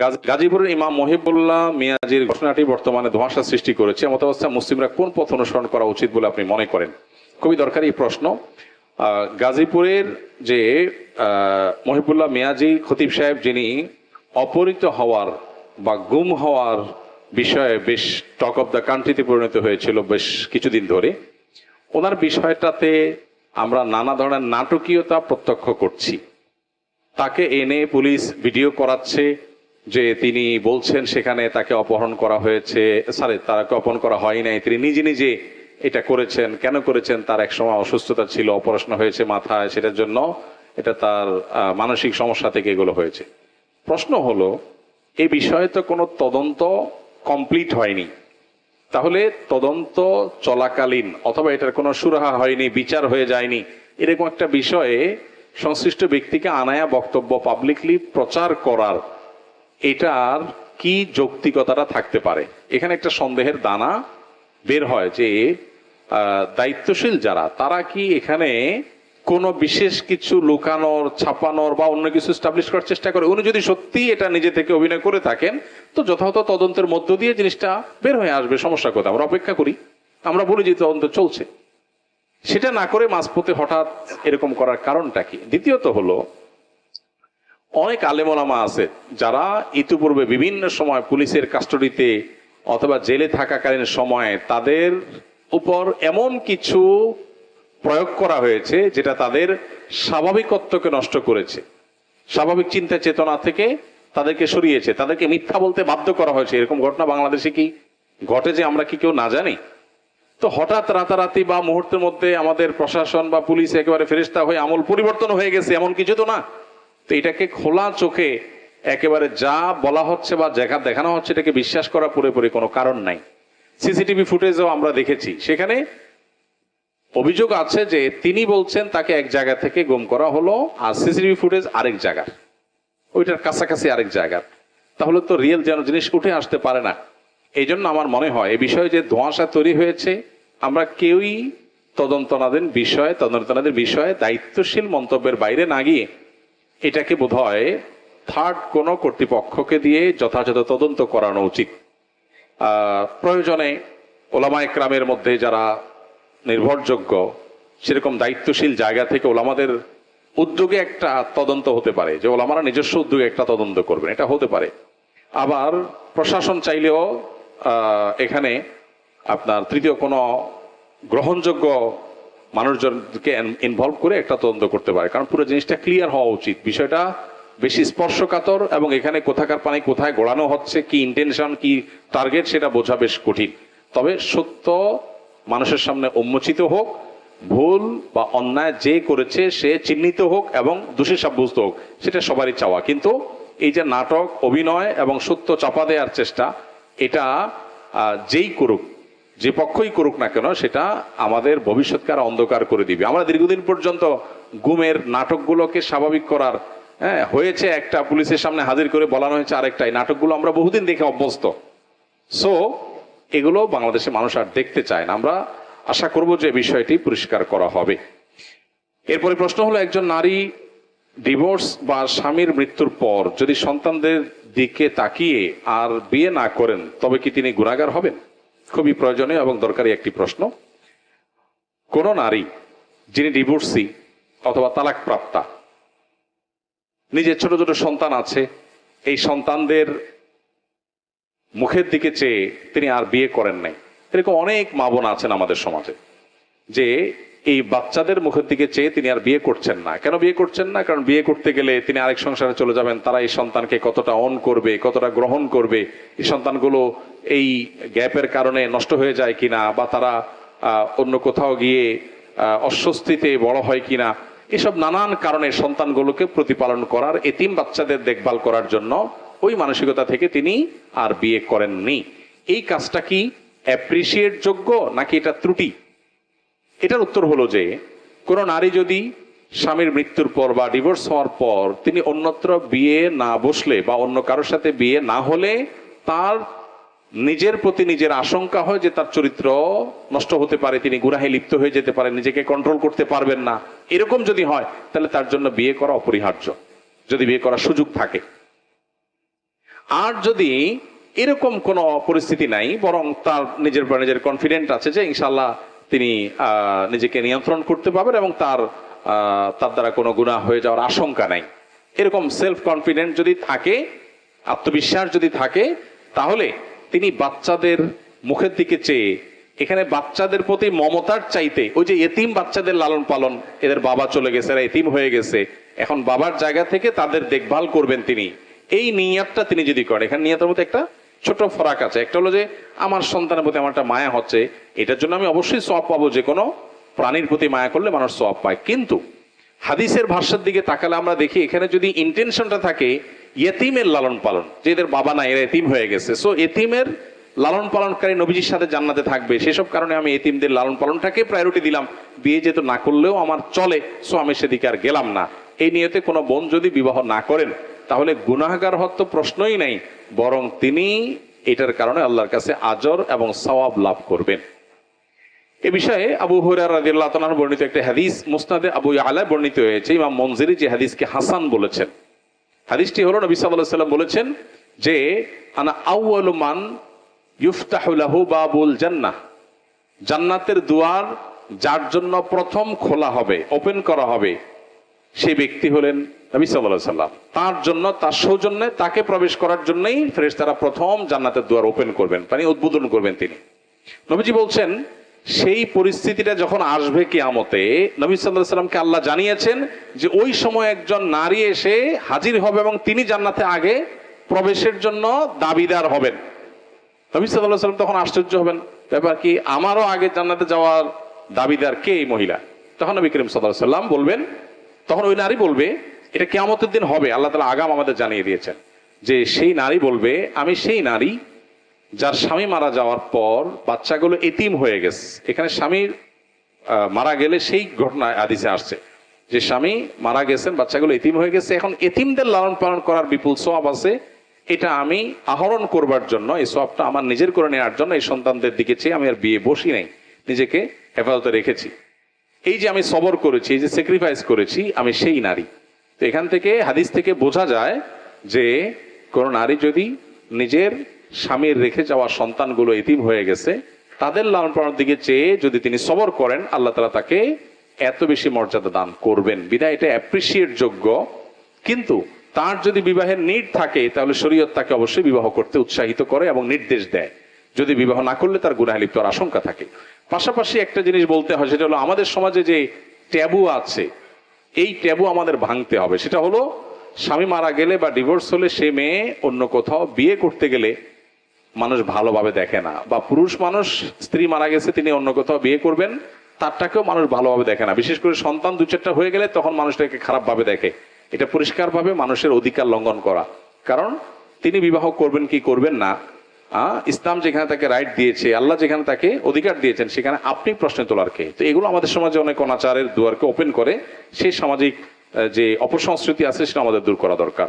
গাজ- গাজীপুরের ইমাম মহিবুল্লাহ মিয়াজির ঘটনাটি বর্তমানে ধোঁয়াশা সৃষ্টি করেছে। এমত অবস্থায় মুসলিমরা কোন পথ অনুসরণ করা উচিত বলে আপনি মনে করেন? খুবই দরকারি প্রশ্ন। গাজীপুরের যে মহিবুল্লাহ মিয়াজি খতিব সাহেব, যিনি অপহৃত হওয়ার বা গুম হওয়ার বিষয়ে বেশ টক অফ দ্য কান্ট্রিতে পরিণত হয়েছিল বেশ কিছুদিন ধরে। ওনার বিষয়টাতে আমরা নানা ধরনের নাটকীয়তা প্রত্যক্ষ করছি। তাকে এনে পুলিশ ভিডিও করাচ্ছে যে তিনি বলছেন সেখানে তাকে অপহরণ করা হয়েছে। সরি তাকে অপহরণ করা হয় নাই। তিনি নিজে নিজে এটা করেছেন। কেন করেছেন? তার এক সময় অসুস্থতা ছিল, অপারেশন হয়েছে মাথায়, সেটার জন্য এটা তার মানসিক সমস্যা থেকে এগুলো হয়েছে। প্রশ্ন হলো এই বিষয়ে তো কোনো তদন্ত কমপ্লিট হয়নি। তাহলে তদন্ত চলাকালীন, অথবা এটার কোনো সুরাহা হয়নি, বিচার হয়ে যায়নি, এরকম একটা বিষয়ে সংশ্লিষ্ট ব্যক্তিকে আনায়া বক্তব্য পাবলিকলি প্রচার করার এটার কি যৌক্তিকতাটা থাকতে পারে? এখানে একটা সন্দেহের দানা বের হয় যে দায়িত্বশীল যারা, তারা কি এখানে কোনো বিশেষ কিছু লুকানোর, ছাপানোর বা অন্য কিছু স্টাবলিশ করার চেষ্টা করে? উনি যদি সত্যি এটা নিজে থেকে অভিনয় করে থাকেন, তো যথাযথ তদন্তের মধ্য দিয়ে জিনিসটা বের হয়ে আসবে, সমস্যা কোথায়? আমরা অপেক্ষা করি। আমরা বলি যে, তদন্ত চলছে। সেটা না করে মাঝপথে হঠাৎ এরকম করার কারণটা কি? দ্বিতীয়ত হলো অনেক আলেমোলামা আছে যারা ইতিপূর্বে বিভিন্ন সময় পুলিশের কাস্টডিতে অথবা জেলে থাকাকালীন সময়ে তাদের উপর এমন কিছু প্রয়োগ করা হয়েছে যেটা তাদের স্বাভাবিকত্বকে নষ্ট করেছে। স্বাভাবিক চিন্তা চেতনা থেকে তাদেরকে সরিয়েছে। তাদেরকে মিথ্যা বলতে বাধ্য করা হয়েছে। এরকম ঘটনা বাংলাদেশে কি ঘটে যে আমরা কি কেউ না জানি? তো হঠাৎ রাতারাতি বা মুহূর্তের মধ্যে আমাদের প্রশাসন বা পুলিশ একেবারে ফেরিস্তা হয়ে আমল পরিবর্তন হয়ে গেছে, এমন কিছু তো না। তো এটাকে খোলা চোখে একেবারে যা বলা হচ্ছে বা দেখা দেখানো হচ্ছে এটাকে বিশ্বাস করা পুরোপুরি কোনো কারণ নাই। সিসিটিভি ফুটেজও আমরা দেখেছি। সেখানে অভিযোগ আছে যে তিনি বলছেন তাকে এক জায়গা থেকে গুম করা হলো আর সিসিটিভি ফুটেজ আরেক জায়গার ওইটার কাছাকাছি আরেক জায়গার তাহলে তো রিয়েল যেন জিনিস উঠে আসতে পারে না। এই জন্য আমার মনে হয় এই বিষয়ে যে ধোঁয়াশা তৈরি হয়েছে, আমরা কেউই তদন্তনাধীন বিষয়ে তদন্তনাধীন বিষয়ে দায়িত্বশীল মন্তব্যের বাইরে না গিয়ে এটাকে বোধহয় থার্ড কোনো কর্তৃপক্ষকে দিয়ে যথাযথ তদন্ত করানো উচিত। প্রয়োজনে ওলামা একরামের মধ্যে যারা নির্ভরযোগ্য, সেরকম দায়িত্বশীল জায়গা থেকে ওলামাদের উদ্যোগে একটা তদন্ত হতে পারে, যে ওলামারা নিজস্ব উদ্যোগে একটা তদন্ত করবেন, এটা হতে পারে। আবার প্রশাসন চাইলেও এখানে আপনার তৃতীয় কোনো গ্রহণযোগ্য মানুষজনকে ইনভলভ করে একটা তদন্ত করতে পারে। কারণ পুরো জিনিসটা ক্লিয়ার হওয়া উচিত। বিষয়টা বেশি স্পর্শকাতর এবং এখানে কোথাকার পানি কোথায় গোড়ানো হচ্ছে, কি ইন্টেনশন কি টার্গেট সেটা বোঝা বেশ কঠিন। তবে সত্য মানুষের সামনে উন্মোচিত হোক, ভুল বা অন্যায় যে করেছে সে চিহ্নিত হোক এবং দোষী সাব্যস্ত হোক, সেটা সবারই চাওয়া। কিন্তু এই যে নাটক, অভিনয় এবং সত্য চাপা দেওয়ার চেষ্টা, এটা যেই করুক যে পক্ষই করুক না কেন, সেটা আমাদের ভবিষ্যৎকে আর অন্ধকার করে দিবে। আমরা দীর্ঘদিন পর্যন্ত গুমের নাটকগুলোকে স্বাভাবিক করার হ্যাঁ হয়েছে একটা পুলিশের সামনে হাজির করে বলানো হয়েছে আরেকটাই। নাটকগুলো আমরা বহুদিন দেখে অভ্যস্ত। সো এগুলো বাংলাদেশের মানুষ আর দেখতে চায় না। আমরা আশা করব যে বিষয়টি পরিষ্কার করা হবে। এরপরে প্রশ্ন হলো, একজন নারী ডিভোর্স বা স্বামীর মৃত্যুর পর যদি সন্তানদের দিকে তাকিয়ে আর বিয়ে না করেন, তবে কি তিনি গুণাগার হবেন? খুবই প্রয়োজনীয় এবং দরকারি একটি প্রশ্ন। কোন নারী যিনি ডিভোর্সি অথবা তালাক প্রাপ্তা নিজের ছোট ছোট সন্তান আছে, এই সন্তানদের মুখের দিকে চেয়ে তিনি আর বিয়ে করেন নাই। এরকম অনেক মা বোন আছেন আমাদের সমাজে, যে এই বাচ্চাদের মুখের দিকে চেয়ে তিনি আর বিয়ে করছেন না। কেন বিয়ে করছেন না? কারণ বিয়ে করতে গেলে তিনি আরেক সংসারে চলে যাবেন, তারা এই সন্তানকে কতটা অন করবে, কতটা গ্রহণ করবে, এই সন্তানগুলো এই গ্যাপের কারণে নষ্ট হয়ে যায় কিনা বা তারা অন্য কোথাও গিয়ে অস্বস্তিতে বড় হয় কিনা, এসব নানান কারণে সন্তানগুলোকে প্রতিপালন করার, এতিম বাচ্চাদের দেখভাল করার জন্য ওই মানসিকতা থেকে তিনি আর বিয়ে করেননি। এই কাজটা কি অ্যাপ্রিসিয়েট যোগ্য নাকি এটা ত্রুটি? এটার উত্তর হলো যে, কোন নারী যদি স্বামীর মৃত্যুর পর বা ডিভোর্স হওয়ার পর তিনি অন্যত্র বিয়ে না বসলে বা অন্য কারোর সাথে বিয়ে না হলে তার নিজের প্রতি নিজের আশঙ্কা হয় যে তার চরিত্র নষ্ট হতে পারে, তিনি গুনাহে লিপ্ত হয়ে যেতে পারেন নিজেকে কন্ট্রোল করতে পারবেন না। এরকম যদি হয়, তাহলে তার জন্য বিয়ে করা অপরিহার্য। যদি বিয়ে করার সুযোগ থাকে। আর যদি এরকম কোনো পরিস্থিতি নাই, বরং তার নিজের নিজের কনফিডেন্ট আছে যে ইনশাল্লাহ তিনি নিজেকে নিয়ন্ত্রণ করতে পারবেন এবং তার তার দ্বারা কোনো গুণা হয়ে যাওয়ার আশঙ্কা নাই। এরকম সেলফ কনফিডেন্ট যদি থাকে, আত্মবিশ্বাস যদি থাকে, তাহলে তিনি বাচ্চাদের মুখের দিকে চেয়ে, এখানে বাচ্চাদের প্রতি মমতার চাইতে, ওই যে এতিম বাচ্চাদের লালন পালন, এদের বাবা চলে গেছে, এরা এতিম হয়ে গেছে, এখন বাবার জায়গা থেকে তাদের দেখভাল করবেন তিনি। এই নিয়াতটা তিনি যদি করেন, এখানে নিয়াতের মধ্যে একটা ছোট ফরাক আছে। একটা হলো যে, আমার সন্তানের প্রতি আমার একটা মায়া হচ্ছে, এটার জন্য আমি অবশ্যই সব পাবো যে কোনো প্রাণীর প্রতি মায়া করলে মানুষ সব পায়। কিন্তু হাদিসের ভাষ্যের দিকে তাকালে আমরা দেখি, এখানে যদি ইন্টেনশনটা থাকে, ইয়েতিমের লালন পালন, যে এদের বাবা না এরা এতিম হয়ে গেছে। সো এতিমের লালন পালনকারী নবীজির সাথে জান্নাতে থাকবে। সেসব কারণে আমি এতিমদের লালন পালনটাকে প্রায়োরিটি দিলাম। বিয়ে যেহেতু না করলেও আমার চলে সো আমি সেদিকে আর গেলাম না। এই নিয়েতে কোনো বোন যদি বিবাহ না করেন তাহলে গুনাহগার হওয়ার তো প্রশ্নই নাই, বরং তিনি এটার কারণে আল্লাহর কাছে আজর এবং সওয়াব লাভ করবেন। এ বিষয়ে আবু হুরার রাদিয়াল্লাহু বর্ণিত একটা হাদিস, মুসনাদে আবু আলা বর্ণিত হয়েছে, ইমাম মনজিরি যে হাদিসকে হাসান বলেছেন। হাদিসটি হলো নবী আলাইহি সাল্লাম বলেছেন যে, আনা আউয়ালু মান ইউফতাহু লাহু বাবুল জান্নাহ। জান্নাতের দুয়ার যার জন্য প্রথম খোলা হবে, ওপেন করা হবে সেই ব্যক্তি হলেন নবী সাল্লাল্লাহু সাল্লাম তার জন্য, তার সৌজন্যে তাকে প্রবেশ করার জন্যই ফেরেশতারা প্রথম জান্নাতের দুয়ার ওপেন করবেন মানে উদ্বোধন করবেন তিনি। নবীজি বলছেন, সেই পরিস্থিতিটা যখন আসবে কিয়ামতে, নবী সাল্লাল্লাহু সাল্লামকে আল্লাহ জানিয়েছেন যে ওই সময় একজন নারী এসে হাজির হবে এবং তিনি জান্নাতে আগে প্রবেশের জন্য দাবিদার হবেন। নবী সাল্লাল্লাহু সাল্লাম তখন আশ্চর্য হবেন, ব্যাপার কি, আমারও আগে জান্নাতে যাওয়ার দাবিদার কে এই মহিলা? তখন নবী করিম সাল্লাল্লাহু সাল্লাম বলবেন তখন ওই নারী বলবে, এটা কেয়ামতের দিন হবে। আল্লাহ তালা আগাম আমাদের জানিয়ে দিয়েছেন যে, সেই নারী বলবে, আমি সেই নারী যার স্বামী মারা যাওয়ার পর বাচ্চাগুলো এতিম হয়ে গেছে। এখানে স্বামীর মারা গেলে সেই ঘটনা আদিসে আসছে যে, স্বামী মারা গেছেন, বাচ্চাগুলো এতিম হয়ে গেছে। এখন এতিমদের লালন পালন করার বিপুল সব আছে। এটা আমি আহরণ করবার জন্য, এই সবটা আমার নিজের করে নেওয়ার জন্য এই সন্তানদের দিকে চেয়ে আমি আর বিয়ে বসি নাই, নিজেকে হেফাজতে রেখেছি। এই যে আমি সবর করেছি, এই যে স্যাক্রিফাইস করেছি, আমি সেই নারী। তো এখান থেকে হাদিস থেকে বোঝা যায় যে কোন নারী যদি নিজের স্বামীর রেখে যাওয়া সন্তানগুলো এতিম হয়ে গেছে, তাদের লালন পালনের দিকে চেয়ে যদি তিনি সবর করেন, আল্লাহ তালা তাকে এত বেশি মর্যাদা দান করবেন। বিদায় এটা অ্যাপ্রিসিয়েট যোগ্য। কিন্তু তার যদি বিবাহের নিট থাকে, তাহলে শরীয়ত তাকে অবশ্যই বিবাহ করতে উৎসাহিত করে এবং নির্দেশ দেয়। যদি বিবাহ না করলে তার গুনাহে লিপ্ত হওয়ার আশঙ্কা থাকে। পাশাপাশি একটা জিনিস বলতে হয়, সেটা হলো আমাদের সমাজে যে ট্যাবু আছে, এই ট্যাবু আমাদের ভাঙতে হবে। সেটা হলো স্বামী মারা গেলে বা ডিভোর্স হলে সে মেয়ে অন্য কোথাও বিয়ে করতে গেলে মানুষ ভালোভাবে দেখে না। বা পুরুষ মানুষ, স্ত্রী মারা গেছে, তিনি অন্য কোথাও বিয়ে করবেন, তারটাকেও মানুষ ভালোভাবে দেখে না। বিশেষ করে সন্তান দু চারটা হয়ে গেলে তখন মানুষটাকে খারাপভাবে দেখে। এটা পরিষ্কারভাবে মানুষের অধিকার লঙ্ঘন করা। কারণ তিনি বিবাহ করবেন কি করবেন না ইসলাম যেখানে তাকে রাইট দিয়েছে, আল্লাহ যেখানে তাকে অধিকার দিয়েছেন, সেখানে আপনি প্রশ্ন তোলার কে? তো এগুলো আমাদের সমাজে অনেক অনাচারের দুয়ারকে ওপেন করে, সেই সামাজিক যে অপসংস্কৃতি আছে, সেটা আমাদের দূর করা দরকার।